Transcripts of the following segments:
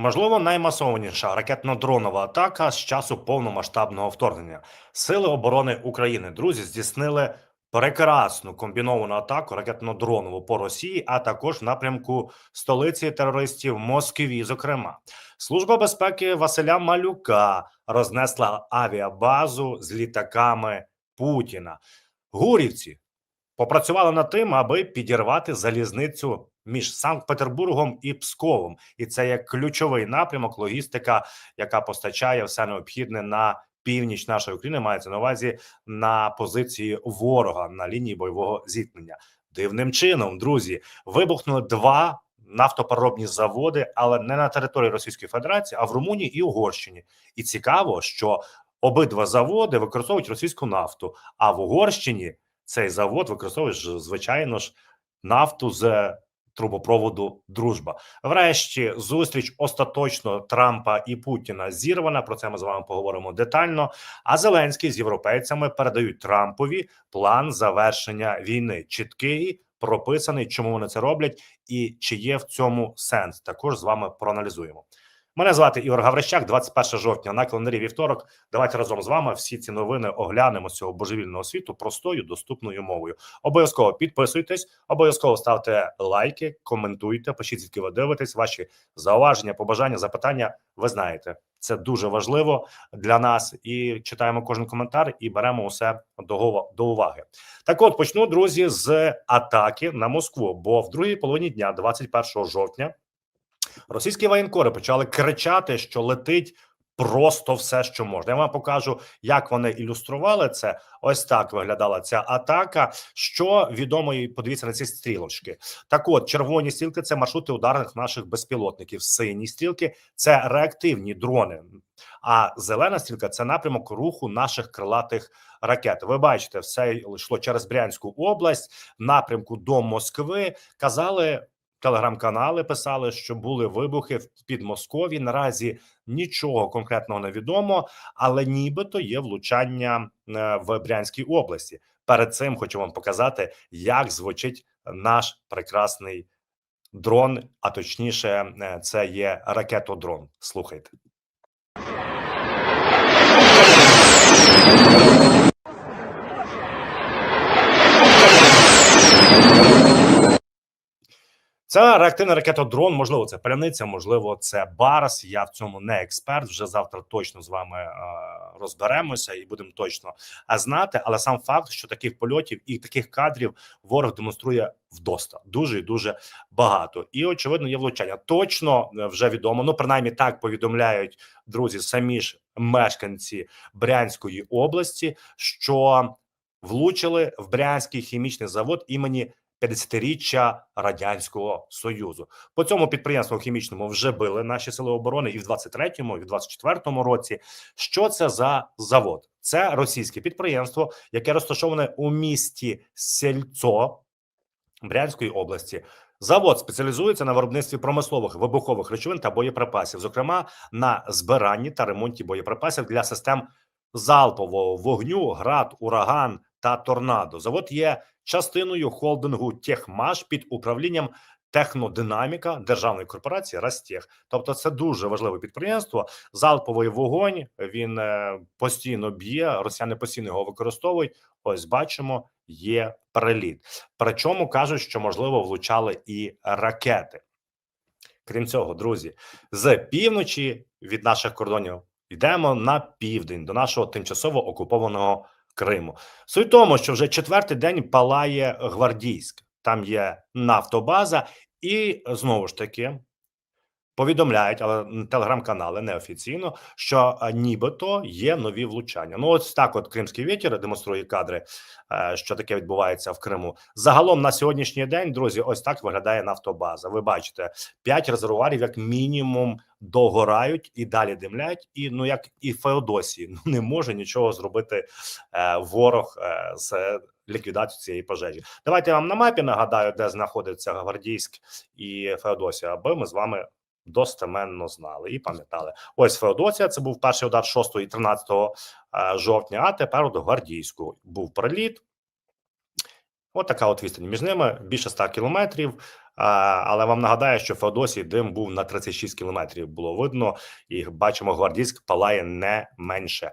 Можливо, наймасованіша ракетно-дронова атака з часу повномасштабного вторгнення. Сили оборони України друзі здійснили прекрасну комбіновану атаку ракетно-дронову по Росії, а також в напрямку столиці терористів Москві. Зокрема, служба безпеки Василя Малюка рознесла авіабазу з літаками Путіна. Гурівці попрацювали над тим, аби підірвати залізницю між Санкт-Петербургом і Псковом, і це як ключовий напрямок, логістика, яка постачає все необхідне на північ нашої України. Мається на увазі на позиції ворога на лінії бойового зіткнення. Дивним чином, друзі, вибухнули два нафтопереробні заводи, але не на території Російської Федерації, а в Румунії і Угорщині. І цікаво, що обидва заводи використовують російську нафту, а в Угорщині цей завод використовує звичайно ж нафту з трубопроводу Дружба. Врешті зустріч остаточно Трампа і Путіна зірвана. Про це ми з вами поговоримо детально. А Зеленський з європейцями передають Трампові план завершення війни. Чіткий прописаний, чому вони це роблять, і чи є в цьому сенс. Також з вами проаналізуємо. Мене звати Ігор Гаврищак, 21 жовтня на календарі вівторок. Давайте разом з вами всі ці новини оглянемо з цього божевільного світу простою доступною мовою. Обов'язково підписуйтесь, обов'язково ставте лайки, коментуйте, пишіть, звідки ви дивитесь. Ваші зауваження, побажання, запитання. Ви знаєте, це дуже важливо для нас. І читаємо кожен коментар і беремо усе до, уваги. Так, от почну друзі з атаки на Москву. Бо в другій половині дня, 21 жовтня. Російські воєнкори почали кричати, що летить просто все, що можна. Я вам покажу, як вони ілюстрували це. Ось так виглядала ця атака. Що відомо, і подивіться на ці стрілочки. Так, от червоні стрілки це маршрути ударних наших безпілотників. Сині стрілки це реактивні дрони. А зелена стрілка це напрямок руху наших крилатих ракет. Ви бачите, все йшло через Брянську область, в напрямку до Москви. Казали телеграм-канали писали, що були вибухи в Підмосков'ї. Наразі нічого конкретного не відомо, але нібито є влучання е, в Брянській області. Перед цим хочу вам показати, як звучить наш прекрасний дрон. А точніше, е, це є ракетодрон. Слухайте. Це реактивний ракетодрон. Можливо, це паляниця, можливо, це Барс. Я в цьому не експерт. Вже завтра точно з вами е, розберемося і будемо точно е, знати. Але сам факт, що таких польотів і таких кадрів ворог демонструє вдоста дуже і дуже багато. І очевидно, є влучання. Точно е, вже відомо. Ну принаймні так повідомляють друзі, самі ж мешканці Брянської області, що влучили в Брянський хімічний завод імені 50-річчя радянського союзу. По цьому підприємству хімічному вже били наші сили оборони і в 23-му, і в 24-му році. Що це за завод? Це російське підприємство, яке розташоване у місті Сельцо Брянської області. Завод спеціалізується на виробництві промислових вибухових речовин та боєприпасів, зокрема на збиранні та ремонті боєприпасів для систем залпового вогню, град, ураган та торнадо. Завод є частиною холдингу Техмаш під управлінням Технодинаміка державної корпорації Ростех. Тобто, це дуже важливе підприємство. Залповий вогонь він е, постійно б'є. Росіяни постійно його використовують. Ось бачимо, є переліт. Причому кажуть, що можливо влучали і ракети. Крім цього, друзі, з півночі від наших кордонів йдемо на південь до нашого тимчасово окупованого Криму. Суть тому, що вже четвертий день палає Гвардійськ. Там є нафтобаза, і знову ж таки повідомляють, але телеграм-канали неофіційно, що е, нібито є нові влучання. Ну, ось так, от Кримський вітер демонструє кадри, е, що таке відбувається в Криму. Загалом на сьогоднішній день, друзі, ось так виглядає нафтобаза. Ви бачите, п'ять резервуарів, як мінімум, догорають і далі димлять. І ну як і Феодосії, ну не може нічого зробити е, ворог з ліквідацію цієї пожежі. Давайте я вам на мапі нагадаю, де знаходиться Гвардійськ і Феодосія, аби ми з вами достеменно знали і пам'ятали. Ось Феодосія. Це був перший удар 6 і 13 е, жовтня. А тепер от Гвардійську був приліт. От така от відстань між ними більше 100 кілометрів. Але вам нагадаю, що Феодосій дим був на 36 кілометрів. Було видно, і бачимо, гвардійськ палає не менше.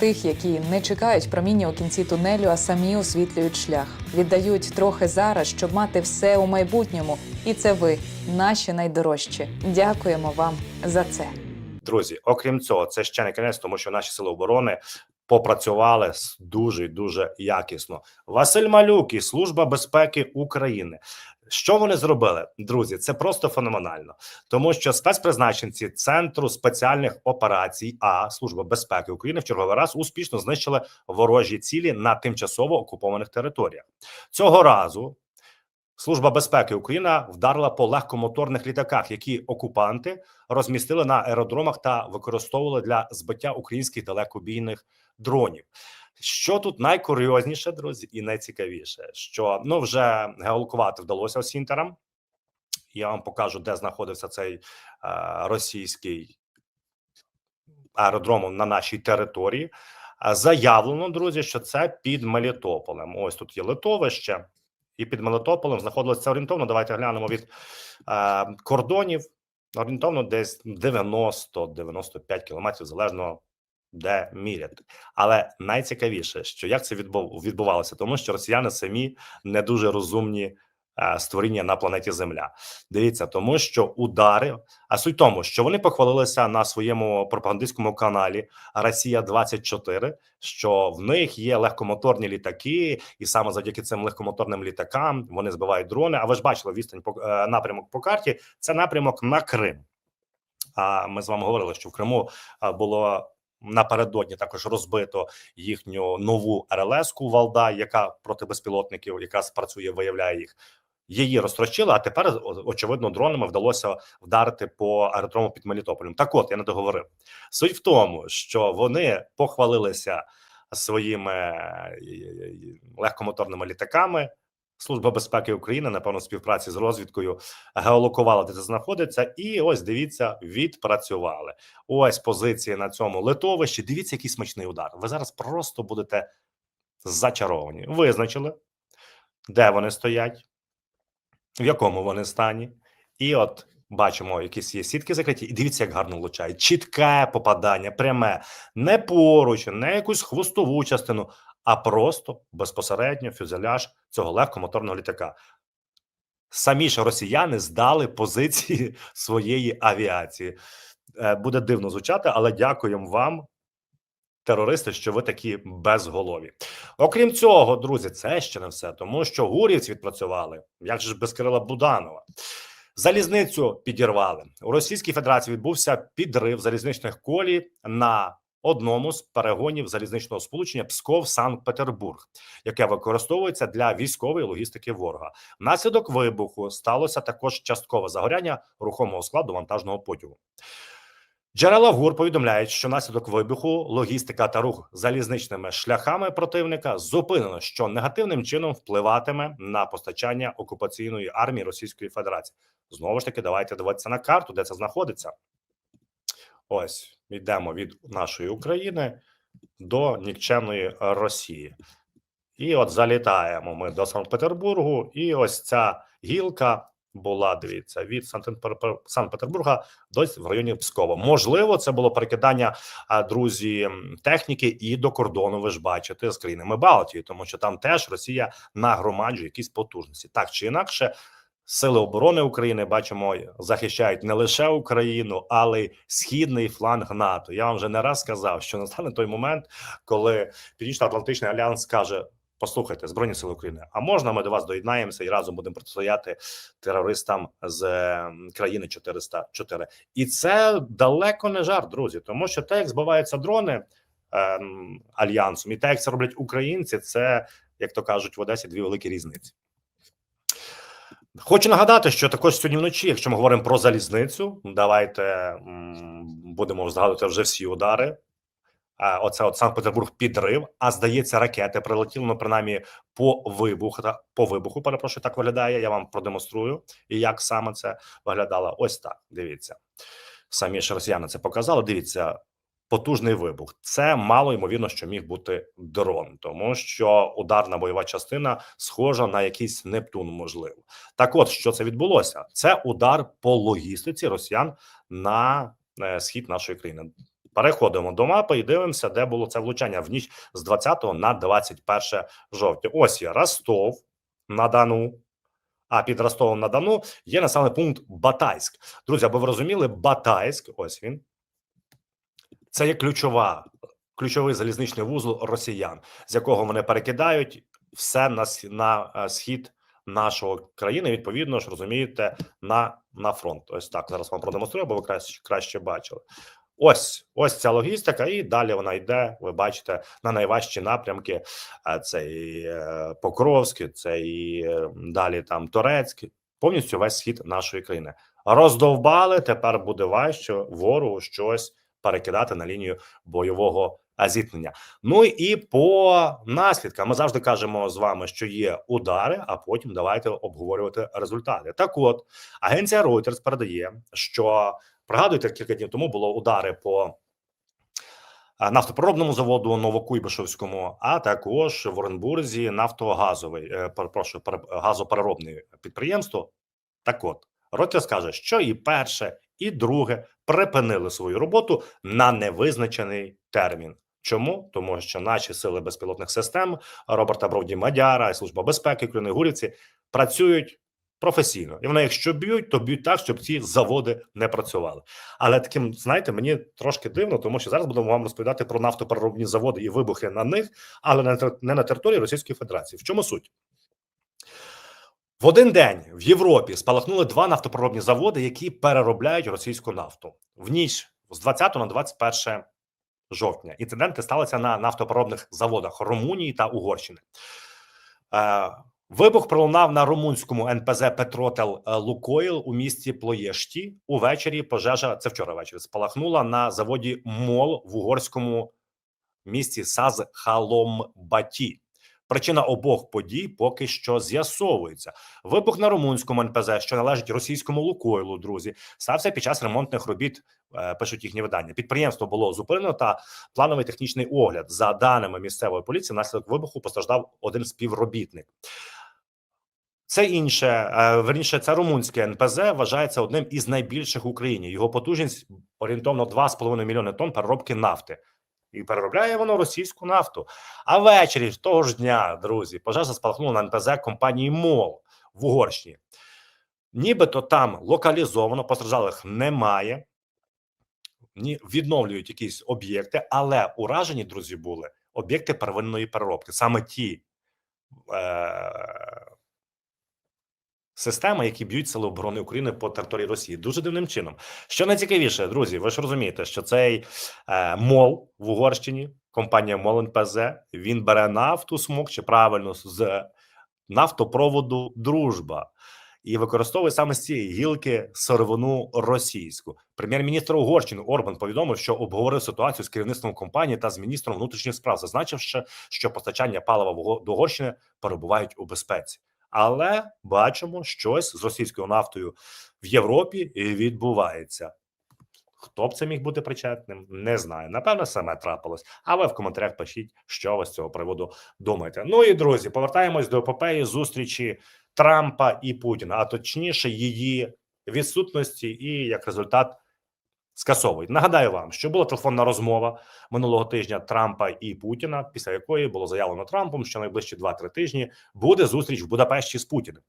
Тих, які не чекають проміння у кінці тунелю, а самі освітлюють шлях, віддають трохи зараз, щоб мати все у майбутньому. І це ви, наші найдорожчі. Дякуємо вам за це. Друзі, окрім цього, це ще не кінець, тому що наші сили оборони попрацювали дуже дуже якісно. Василь Малюк і Служба безпеки України. Що вони зробили, друзі? Це просто феноменально, тому що спецпризначенці Центру спеціальних операцій А Служба безпеки України в черговий раз успішно знищили ворожі цілі на тимчасово окупованих територіях. Цього разу Служба безпеки України вдарила по легкомоторних літаках, які окупанти розмістили на аеродромах та використовували для збиття українських далекобійних дронів. Що тут найкурйозніше, друзі, і найцікавіше, що ну вже геолокувати вдалося осінтерам. Я вам покажу, де знаходився цей е, російський аеродром на нашій території. Заявлено, друзі, що це під Мелітополем. Ось тут є литовище, і під Мелітополем знаходилося орієнтовно. Давайте глянемо від е, кордонів. Орієнтовно десь 90-95 кілометрів, залежно де міряти. Але найцікавіше, що як це відбув, відбувалося, тому що росіяни самі не дуже розумні е, створіння на планеті Земля. Дивіться, тому що удари, а суть тому, що вони похвалилися на своєму пропагандистському каналі Росія 24 що в них є легкомоторні літаки, і саме завдяки цим легкомоторним літакам вони збивають дрони. А ви ж бачили відстань по е, напрямок по карті. Це напрямок на Крим. А ми з вами говорили, що в Криму було напередодні також розбито їхню нову РЛС-ку Валда, яка проти безпілотників якраз працює, виявляє їх. Її розтрощили, а тепер очевидно дронами вдалося вдарити по аеродрому під Мелітополем. Так, от я не договорив. Суть в тому, що вони похвалилися своїми е, легкомоторними літаками. Служба безпеки України, напевно, в співпраці з розвідкою геолокувала, де це знаходиться, і ось дивіться, відпрацювали. Ось позиції на цьому литовищі. Дивіться, який смачний удар. Ви зараз просто будете зачаровані. Визначили, де вони стоять, в якому вони стані, і от бачимо, якісь є сітки закриті, і дивіться, як гарно влучають. Чітке попадання, пряме, не поруч, не якусь хвостову частину, а просто безпосередньо фюзеляж цього легкомоторного літака. Самі ж росіяни здали позиції своєї авіації. Е, Буде дивно звучати, але дякуємо вам, терористи, що ви такі безголові. Окрім цього, друзі, це ще не все, тому що гурівці відпрацювали. Як же ж без Кирила Буданова? Залізницю підірвали у Російській Федерації. Відбувся підрив залізничних колій на одному з перегонів залізничного сполучення Псков Санкт-Петербург, яке використовується для військової логістики ворога. Внаслідок вибуху сталося також часткове загоряння рухомого складу вантажного потягу. Джерела ГУР повідомляють, що наслідок вибуху логістика та рух залізничними шляхами противника зупинено, що негативним чином впливатиме на постачання окупаційної армії Російської Федерації. Знову ж таки, давайте дивитися на карту, де це знаходиться. Ось йдемо від нашої України до нікчемної Росії. І от залітаємо ми до Санкт-Петербургу, і ось ця гілка була, дивіться, від Санкт-Пер- Санкт-Петербурга до в районі Пскова. Можливо, це було перекидання друзі техніки і до кордону. Ви ж бачите з країнами Балтії, тому що там теж Росія нагромаджує якісь потужності. Так чи інакше, сили оборони України бачимо захищають не лише Україну, але й східний фланг НАТО. Я вам вже не раз сказав, що настане той момент, коли Північно-Атлантичний альянс каже. Послухайте, збройні сили України. А можна ми до вас доєднаємося і разом будемо протистояти терористам з е, країни 404. І це далеко не жарт, друзі, тому що те, як збиваються дрони ем, альянсом, і те, як це роблять українці, це як то кажуть в Одесі, дві великі різниці. Хочу нагадати, що також сьогодні вночі, якщо ми говоримо про залізницю, давайте будемо згадувати вже всі удари. оце от Санкт-Петербург підрив. А здається, ракети прилетіли ну, принаймні по вибуху по вибуху. Перепрошую, так виглядає. Я вам продемонструю, і як саме це виглядало. Ось так. Дивіться, самі ж росіяни це показали. Дивіться. Потужний вибух. Це мало ймовірно, що міг бути дрон, тому що ударна бойова частина схожа на якийсь Нептун, можливо. Так, от що це відбулося? Це удар по логістиці росіян на е, схід нашої країни. Переходимо до мапи і дивимося, де було це влучання в ніч з 20 на 21 жовтня. Ось є Ростов на Дону. А під Ростовом на Дону є населений пункт Батайськ. Друзі, аби ви розуміли, Батайськ, ось він. Це є ключова, ключовий залізничний вузол росіян, з якого вони перекидають все на, на е, схід нашого країни. Відповідно ж, розумієте, на, на фронт. Ось так зараз вам продемонструю, бо ви краще, краще бачили. Ось ось ця логістика, і далі вона йде. Ви бачите на найважчі напрямки. а Це і е, Покровський, це і е, далі там Торецький, повністю весь схід нашої країни. Роздовбали. Тепер буде важче ворогу щось перекидати на лінію бойового зіткнення. Ну і по наслідкам ми завжди кажемо з вами, що є удари, а потім давайте обговорювати результати. Так, от агенція Reuters передає, що пригадуєте, кілька днів тому було удари по а, нафтопереробному заводу Новокуйбишевському, а також в Оренбурзі нафтогазовий, е, перепрошую, газопереробне підприємство. Так от Reuters каже, що і перше, і друге припинили свою роботу на невизначений термін. Чому? Тому що наші сили безпілотних систем Роберта Бровді Мадяра і Служба безпеки України Гурівці працюють професійно, і вони, якщо б'ють, то б'ють так, щоб ці заводи не працювали. Але таким, знаєте, мені трошки дивно, тому що зараз будемо вам розповідати про нафтопереробні заводи і вибухи на них, але не на території Російської Федерації. В чому суть? В один день в Європі спалахнули два нафтопереробні заводи, які переробляють російську нафту в ніч з 20 на 21 жовтня. Інциденти сталися на нафтопереробних заводах Румунії та Угорщини. Е, вибух пролунав на румунському НПЗ Петротел Лукойл у місті Плоєшті. Увечері пожежа це вчора ввечері спалахнула на заводі МОЛ в угорському місті Саз Халомбаті. Причина обох подій поки що з'ясовується. Вибух на румунському НПЗ, що належить російському Лукойлу, друзі, стався під час ремонтних робіт. е, Пишуть їхні видання. Підприємство було зупинено та плановий технічний огляд. За даними місцевої поліції, внаслідок вибуху постраждав один співробітник. Це інше, е, верніше, це румунське НПЗ вважається одним із найбільших в Україні. Його потужність орієнтовно 2,5 мільйони тонн переробки нафти. І переробляє воно російську нафту. А ввечері того ж дня, друзі, пожежа спалахнула на НПЗ компанії МОЛ в Угорщині. Нібито там локалізовано, постраждалих немає. Відновлюють якісь об'єкти, але уражені, друзі, були об'єкти первинної переробки. Саме ті е- системи, які б'ють сили оборони України по території Росії. Дуже дивним чином. Що найцікавіше, друзі, ви ж розумієте, що цей е, мол в Угорщині, компанія Мол НПЗ, він бере нафту смок чи правильно з нафтопроводу Дружба. І використовує саме з цієї гілки сировину російську. Прем'єр-міністр Угорщини Орбан повідомив, що обговорив ситуацію з керівництвом компанії та з міністром внутрішніх справ, зазначивши, що постачання палива до Угорщини перебувають у безпеці. Але бачимо, щось з російською нафтою в Європі відбувається. Хто б це міг бути причетним, не знаю. Напевно, саме трапилось. А ви в коментарях пишіть, що ви з цього приводу думаєте. Ну і друзі, повертаємось до епопеї зустрічі Трампа і Путіна, а точніше, її відсутності, і як результат скасовують. Нагадаю вам, що була телефонна розмова минулого тижня Трампа і Путіна, після якої було заявлено Трампом, що найближчі 2-3 тижні буде зустріч в Будапешті з Путіним.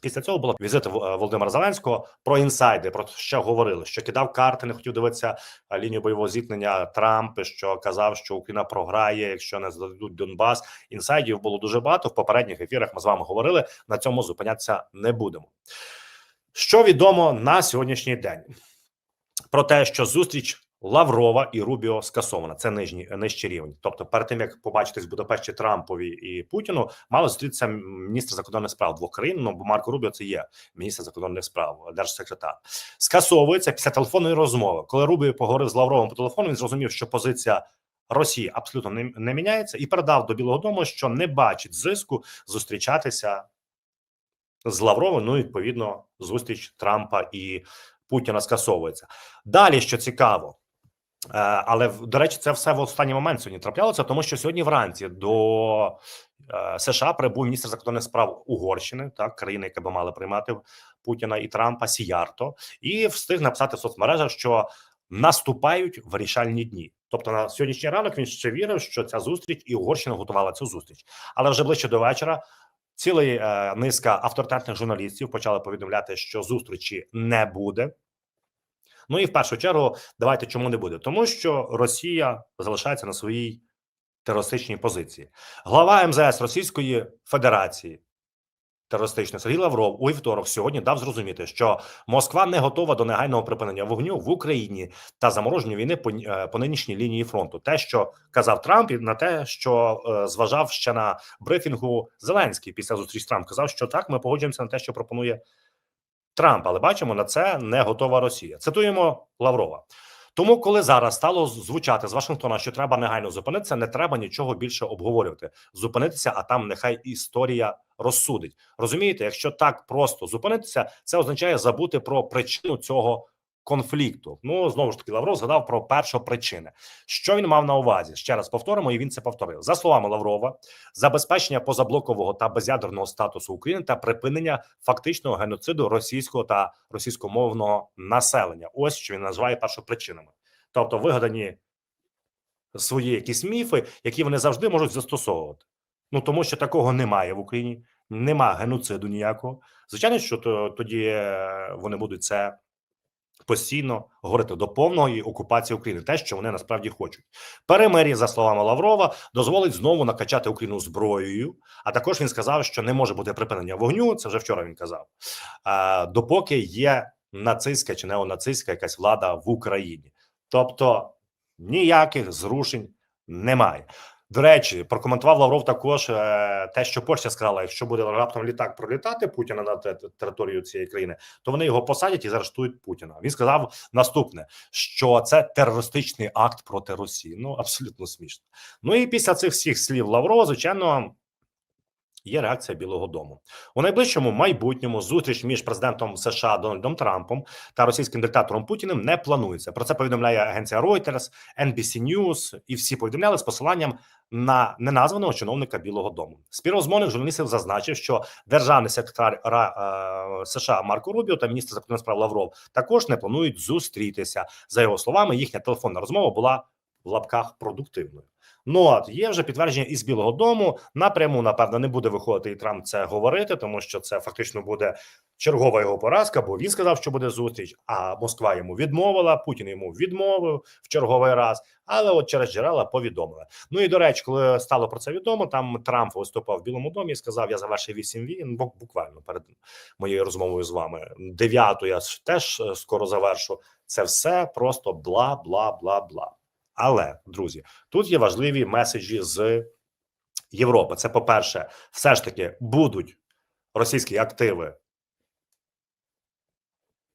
Після цього було візит е, Володимира Зеленського про інсайди, про що говорили, що кидав карти, не хотів дивитися е, лінію бойового зіткнення Трамп, що казав, що Україна програє, якщо не здадуть Донбас. Інсайдів було дуже багато. В попередніх ефірах ми з вами говорили. На цьому зупинятися не будемо. Що відомо на сьогоднішній день про те, що зустріч Лаврова і Рубіо скасована. Це нижній нижчий рівень. Тобто, перед тим як побачитись в Будапешті Трампові і Путіну, мали зустрітися міністр закордонних справ двох країн. Ну бо Марко Рубіо це є міністр закордонних справ, держсекретар. Скасовується після телефонної розмови. Коли Рубіо поговорив з Лавровим по телефону, він зрозумів, що позиція Росії абсолютно не, не міняється, і передав до Білого Дому, що не бачить зиску зустрічатися з Лавровим. Ну, відповідно, зустріч Трампа і Путіна скасовується. Далі, що цікаво, е, але до речі, це все в останній момент сьогодні траплялося, тому що сьогодні вранці до е, США прибув міністр закордонних справ Угорщини, так країни, яка би мала приймати Путіна і Трампа, Сіярто, і встиг написати в соцмережах, що наступають вирішальні дні. Тобто на сьогоднішній ранок він ще вірив, що ця зустріч і Угорщина готувала цю зустріч, але вже ближче до вечора. Цілий е, низка авторитетних журналістів почали повідомляти, що зустрічі не буде. Ну і в першу чергу, давайте чому не буде? Тому що Росія залишається на своїй терористичній позиції. Глава МЗС Російської Федерації терористичної Сергій Лавров у вівторок сьогодні дав зрозуміти, що Москва не готова до негайного припинення вогню в Україні та замороження війни по, е, по нинішній лінії фронту. Те, що казав Трамп, і на те, що е, зважав ще на брифінгу Зеленський після зустрічі з Трамп, казав, що так, ми погоджуємося на те, що пропонує Трамп, але бачимо, на це не готова Росія. Цитуємо Лаврова. Тому, коли зараз стало звучати з Вашингтона, що треба негайно зупинитися, не треба нічого більше обговорювати. Зупинитися, а там нехай історія розсудить. Розумієте, якщо так просто зупинитися, це означає забути про причину цього конфлікту. Ну знову ж таки, Лавров згадав про першу причину. Що він мав на увазі? Ще раз повторимо, і він це повторив. За словами Лаврова, забезпечення позаблокового та безядерного статусу України та припинення фактичного геноциду російського та російськомовного населення. Ось що він називає першопричинами, тобто вигадані свої якісь міфи, які вони завжди можуть застосовувати. Ну тому що такого немає в Україні, нема геноциду ніякого. Звичайно, що то тоді е, вони будуть це постійно говорити до повної окупації України, те, що вони насправді хочуть. Перемир'я, за словами Лаврова, дозволить знову накачати Україну зброєю. А також він сказав, що не може бути припинення вогню. Це вже вчора він казав. Допоки є нацистська чи неонацистська якась влада в Україні, тобто ніяких зрушень немає. До речі, прокоментував Лавров також е, те, що Польща сказала: якщо буде раптом літак пролітати Путіна на територію цієї країни, то вони його посадять і заарештують Путіна. Він сказав наступне: що це терористичний акт проти Росії. Ну абсолютно смішно. Ну і після цих всіх слів Лаврова, звичайно. Є реакція Білого Дому у найближчому майбутньому. Зустріч між президентом США Дональдом Трампом та російським диктатором Путіним не планується. Про це повідомляє агенція Reuters, NBC News і всі повідомляли з посиланням на неназваного чиновника Білого Дому. Співрозмовник журналістів зазначив, що державний секретар е, США Марко Рубіо та міністр закордонних справ Лавров також не планують зустрітися. За його словами, їхня телефонна розмова була в лапках продуктивною. Ну от є вже підтвердження із Білого Дому. Напряму, напевно, не буде виходити і Трамп це говорити, тому що це фактично буде чергова його поразка, бо він сказав, що буде зустріч. А Москва йому відмовила. Путін йому відмовив в черговий раз. Але от через джерела повідомили. Ну і до речі, коли стало про це відомо, там Трамп виступав в Білому домі і сказав: Я завершив вісім війн. Бо буквально перед моєю розмовою з вами. Дев'яту я теж е, скоро завершу. Це все просто бла бла бла бла. Але друзі, тут є важливі меседжі з Європи. Це по-перше, все ж таки будуть російські активи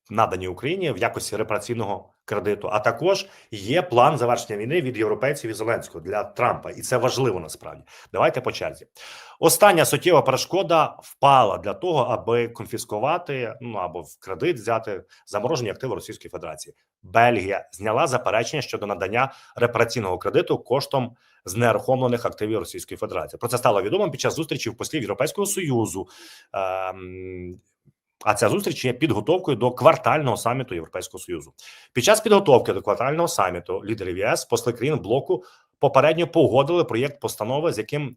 надані Україні в якості репараційного кредиту. А також є план завершення війни від європейців і Зеленського для Трампа, і це важливо насправді. Давайте по черзі. Остання суттєва перешкода впала для того, аби конфіскувати ну або в кредит взяти заморожені активи Російської Федерації. Бельгія зняла заперечення щодо надання репараційного кредиту коштом знерухомлених активів Російської Федерації. Про це стало відомо під час зустрічі в послів Європейського союзу. Ем, а ця зустріч є підготовкою до квартального саміту Європейського союзу. Під час підготовки до квартального саміту лідерів ЄС посли країн блоку попередньо погодили проєкт постанови, з яким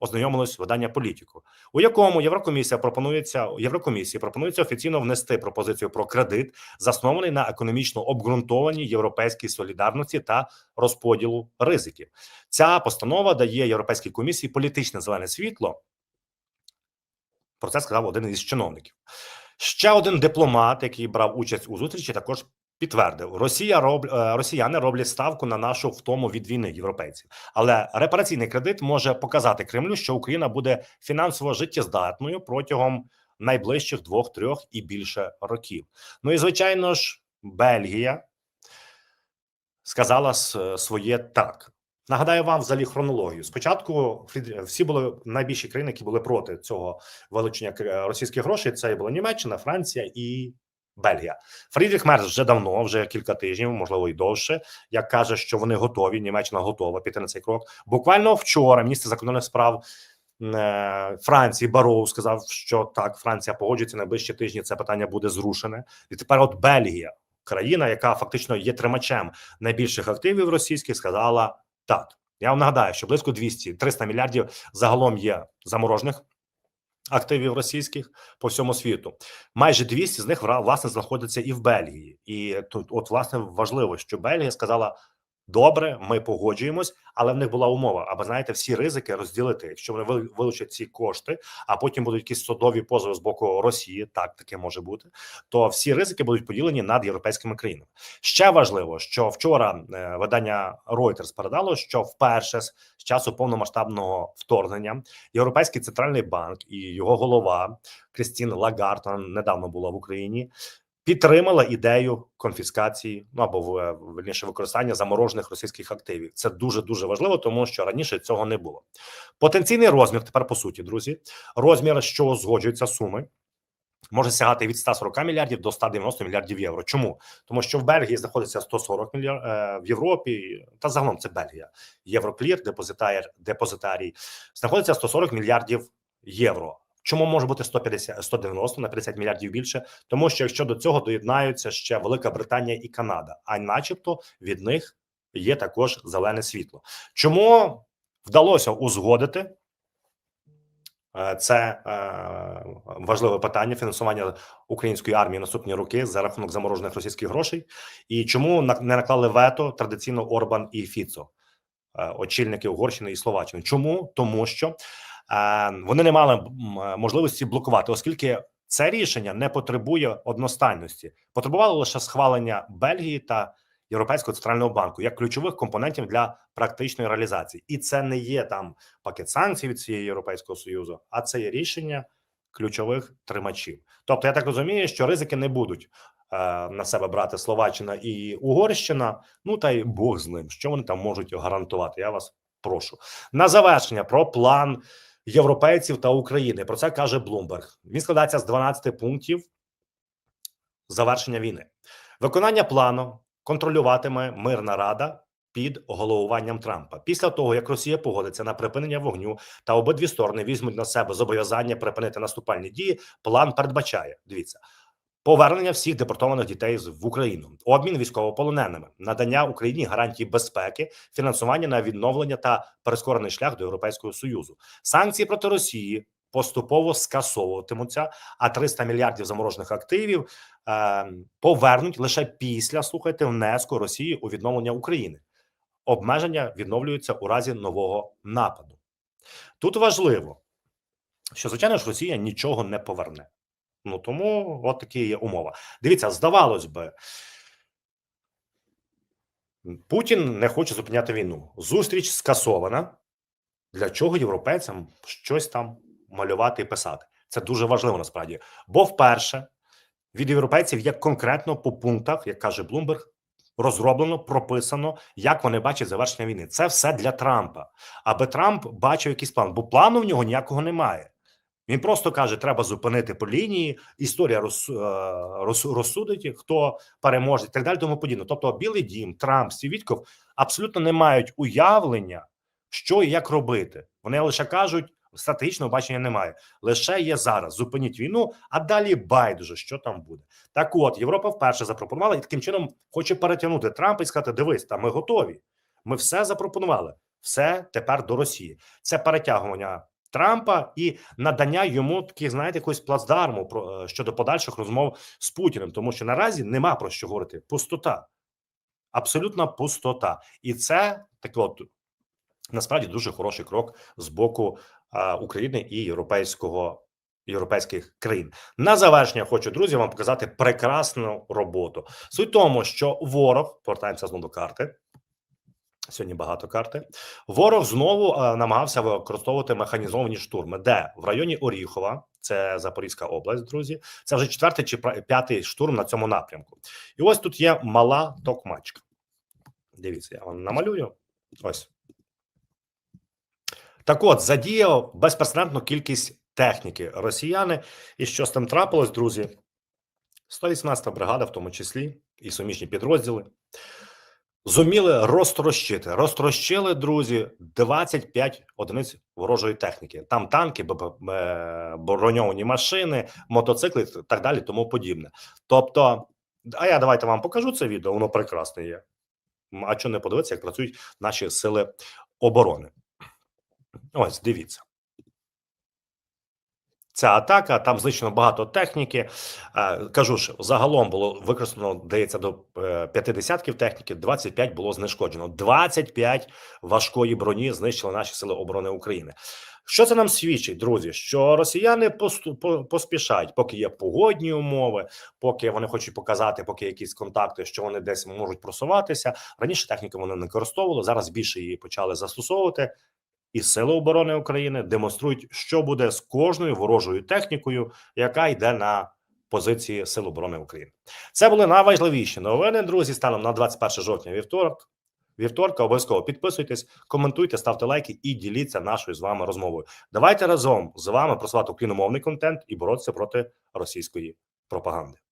ознайомилось видання політику, у якому Єврокомісія пропонується Єврокомісії пропонується офіційно внести пропозицію про кредит, заснований на економічно обґрунтованій європейській солідарності та розподілу ризиків. Ця постанова дає європейській комісії політичне зелене світло. Про це сказав один із чиновників. Ще один дипломат, який брав участь у зустрічі, також підтвердив: Росія роб... е, Росіяни роблять ставку на нашу втому від війни європейців. Але репараційний кредит може показати Кремлю, що Україна буде фінансово життєздатною протягом найближчих двох, трьох і більше років. Ну і звичайно ж, Бельгія сказала своє так. Нагадаю вам взагалі хронологію. Спочатку всі були найбільші країни, які були проти цього вилучення російських грошей. Це була Німеччина, Франція і Бельгія. Фрідріх Мерц вже давно, вже кілька тижнів, можливо, і довше. Як каже, що вони готові. Німеччина готова піти на цей крок. Буквально вчора міністр закордонних справ е, Франції Бароу сказав, що так, Франція погоджується найближчі тижні. Це питання буде зрушене. І тепер, от Бельгія, країна, яка фактично є тримачем найбільших активів російських, сказала так. Я вам нагадаю, що близько 200-300 мільярдів загалом є заморожених активів російських по всьому світу. Майже 200 з них власне знаходяться і в Бельгії. І тут, от, власне, важливо, що Бельгія сказала: добре, ми погоджуємось, але в них була умова. Аби знаєте, всі ризики розділити. Якщо вони ви- вилучать ці кошти, а потім будуть якісь судові позови з боку Росії, так таке може бути. То всі ризики будуть поділені над європейськими країнами. Ще важливо, що вчора е, видання Reuters передало, що вперше з часу повномасштабного вторгнення Європейський центральний банк і його голова Крістін Лагард недавно була в Україні. Підтримала ідею конфіскації, ну або в- вірніше використання заморожених російських активів. Це дуже дуже важливо, тому що раніше цього не було. Потенційний розмір тепер по суті, друзі, розмір, що узгоджуються суми, може сягати від 140 мільярдів до 190 мільярдів євро. Чому? Тому що в Бельгії знаходиться 140 мільярдів, в Європі та загалом це Бельгія. Євроклір, депозитар, депозитарій, знаходиться 140 мільярдів євро. Чому може бути 150, 190 на 50 мільярдів більше? Тому що якщо до цього доєднаються ще Велика Британія і Канада, а начебто від них є також зелене світло. Чому вдалося узгодити Е, Це е, важливе питання фінансування української армії наступні роки за рахунок заморожених російських грошей. І чому не наклали вето традиційно Орбан і Фіцо, е, очільники Угорщини і Словаччини? Чому? Тому що вони не мали е, можливості блокувати, оскільки це рішення не потребує одностайності, потребувало лише схвалення Бельгії та Європейського центрального банку як ключових компонентів для практичної реалізації, і це не є там пакет санкцій від цієї європейського союзу, а це є рішення ключових тримачів. Тобто, я так розумію, що ризики не будуть е, на себе брати Словаччина і Угорщина. Ну та й Бог з ним, що вони там можуть гарантувати. Я вас прошу на завершення про план європейців та України. Про це каже Блумберг. Він складається з 12 пунктів завершення війни. Виконання плану контролюватиме мирна рада під головуванням Трампа. Після того як Росія погодиться на припинення вогню та обидві сторони візьмуть на себе зобов'язання припинити наступальні дії. План передбачає. Дивіться. Повернення всіх депортованих дітей в Україну, обмін військовополоненими, надання Україні гарантій безпеки, фінансування на відновлення та прискорений шлях до Європейського союзу, санкції проти Росії поступово скасовуватимуться, а 300 мільярдів заморожених активів е, повернуть лише після слухайте внеску Росії у відновлення України. Обмеження відновлюються у разі нового нападу. Тут важливо, що звичайно ж Росія нічого не поверне. Ну тому от такі є умова. Дивіться, здавалось би, Путін не хоче зупиняти війну. Зустріч скасована. Для чого європейцям щось там малювати і писати? Це дуже важливо насправді. Бо вперше від європейців є конкретно по пунктах, як каже Блумберг, розроблено, прописано, як вони бачать завершення війни. Це все для Трампа. Аби Трамп бачив якийсь план, бо плану в нього ніякого немає. Він просто каже: треба зупинити по лінії. Історія роз, е, роз, розсудить, хто переможе, і так далі. Тому подібне. Тобто, Білий Дім, Трамп, Сівітков абсолютно не мають уявлення, що і як робити. Вони лише кажуть, стратегічного бачення немає. Лише є зараз. Зупиніть війну, а далі байдуже, що там буде. Так, от Європа вперше запропонувала і таким чином хоче перетягнути Трампа і сказати: Дивись, та ми готові. Ми все запропонували. Все тепер до Росії. Це перетягування Трампа і надання йому таких, знаєте, якогось плацдарму про е, щодо подальших розмов з Путіним, тому що наразі нема про що говорити. Пустота, абсолютна пустота, і це таке, от насправді дуже хороший крок з боку а, України і європейського. Європейських країн на завершення хочу друзі вам показати прекрасну роботу. Суть тому, що ворог повертаємося знову до карти. Сьогодні багато карти. Ворог знову е, намагався використовувати механізовані штурми, де в районі Оріхова, це Запорізька область, друзі. Це вже четвертий чи п'ятий штурм на цьому напрямку. І ось тут є мала токмачка. Дивіться, я вам намалюю. Ось Так от, задіяв безпрецедентну кількість техніки росіяни. І що з тим трапилось, друзі? 118-та бригада, в тому числі, і суміжні підрозділи, зуміли розтрощити. Розтрощили, друзі, 25 одиниць ворожої техніки. Там танки, е, броньовані машини, мотоцикли і так далі, тому подібне. Тобто, а я давайте вам покажу це відео, воно прекрасне є. А що не подивитися, як працюють наші сили оборони? Ось, дивіться. Ця атака, там знищено багато техніки. Е, Кажу ж, загалом було використано, здається, до е, п'яти десятків техніки, 25 було знешкоджено. 25 важкої броні знищили наші сили оборони України. Що це нам свідчить, друзі? Що росіяни посту- поспішають, поки є погодні умови, поки вони хочуть показати, поки якісь контакти, що вони десь можуть просуватися. Раніше техніку вони не використовували, зараз більше її почали застосовувати. І сили оборони України демонструють, що буде з кожною ворожою технікою, яка йде на позиції Сил оборони України. Це були найважливіші новини, друзі. Станом на 21 жовтня вівторок. Вівторка обов'язково підписуйтесь, коментуйте, ставте лайки і діліться нашою з вами розмовою. Давайте разом з вами просувати україномовний контент і боротися проти російської пропаганди.